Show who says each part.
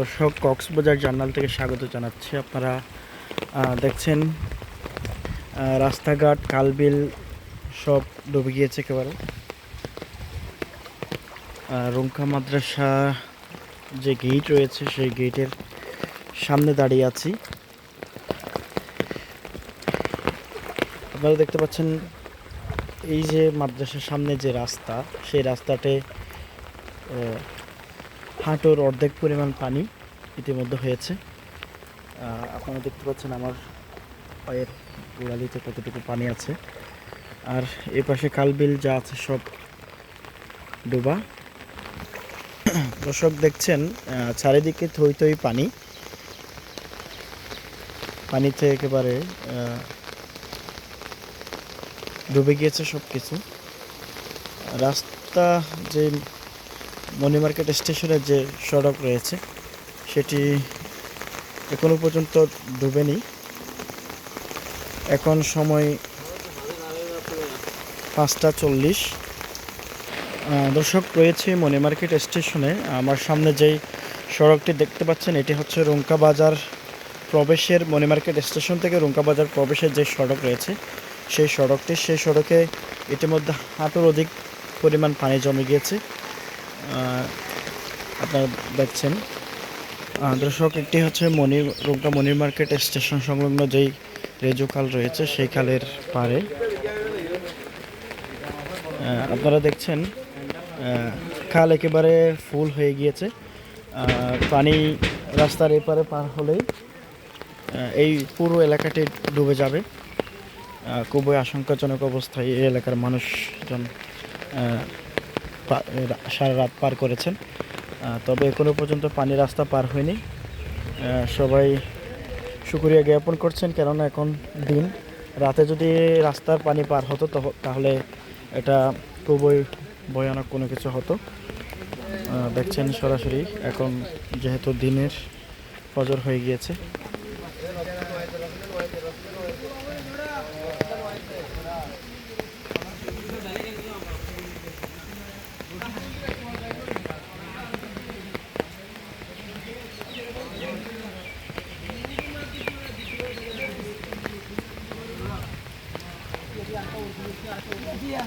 Speaker 1: দর্শক, কক্সবাজার জার্নাল থেকে স্বাগত জানাচ্ছি। আপনারা দেখছেন রাস্তাঘাট, কালবিল, সব ডুবে গিয়েছে একেবারে। রুমকা মাদ্রাসা যে গেট রয়েছে, সেই গেটের সামনে দাঁড়িয়ে আছি। আপনারা দেখতে পাচ্ছেন, এই যে মাদ্রাসার সামনে যে রাস্তা, সেই রাস্তাতে হাঁটুর অর্ধেক পরিমাণ পানি ইতিমধ্যে হয়েছে। আপনারা দেখতে পাচ্ছেন আমার পায়ের গোড়ালিতে কতটুকু পানি আছে। আর এ পাশে খালবিল যা আছে সব ডোবা। দর্শক দেখছেন চারিদিকে থই থই পানি। পানিতে একেবারে ডুবে গিয়েছে সব কিছু রাস্তা যে মনি মার্কেট স্টেশনের যে সড়ক রয়েছে, সেটি এখনও পর্যন্ত ডুবেনি। এখন সময় পাঁচটা চল্লিশ। দর্শক, রয়েছে মনি মার্কেট স্টেশনে। আমার সামনে যেই সড়কটি দেখতে পাচ্ছেন, এটি হচ্ছে রুঙ্কা বাজার প্রবেশের মনি মার্কেট স্টেশন থেকে রুঙ্কা বাজার প্রবেশের যে সড়ক রয়েছে, সেই সড়কটি, সেই সড়কে ইতিমধ্যে হাঁটুর অধিক পরিমাণ পানি জমে গিয়েছে। আপনারা দেখছেন। দর্শক, একটি হচ্ছে মনি রুমকা মনির মার্কেট স্টেশন সংলগ্ন যেই রেজু খাল রয়েছে, সেই খালের পারে আপনারা দেখছেন খাল একেবারে ফুল হয়ে গিয়েছে। পানি রাস্তার এপারে পার হলেই এই পুরো এলাকাটি ডুবে যাবে। খুবই আশঙ্কাজনক অবস্থায় এই এলাকার মানুষজন সারা রাত পার করেছেন। তবে এখনও পর্যন্ত পানি রাস্তা পার হয়নি। সবাই শুক্রিয়া জ্ঞাপন করছেন, কেননা এখন দিন। রাতে যদি রাস্তার পানি পার হতো তহ- তাহলে এটা খুবই ভয়ানক কোনো কিছু হতো। দেখছেন সরাসরি, এখন যেহেতু দিনের ফজর হয়ে গিয়েছে। Gracias.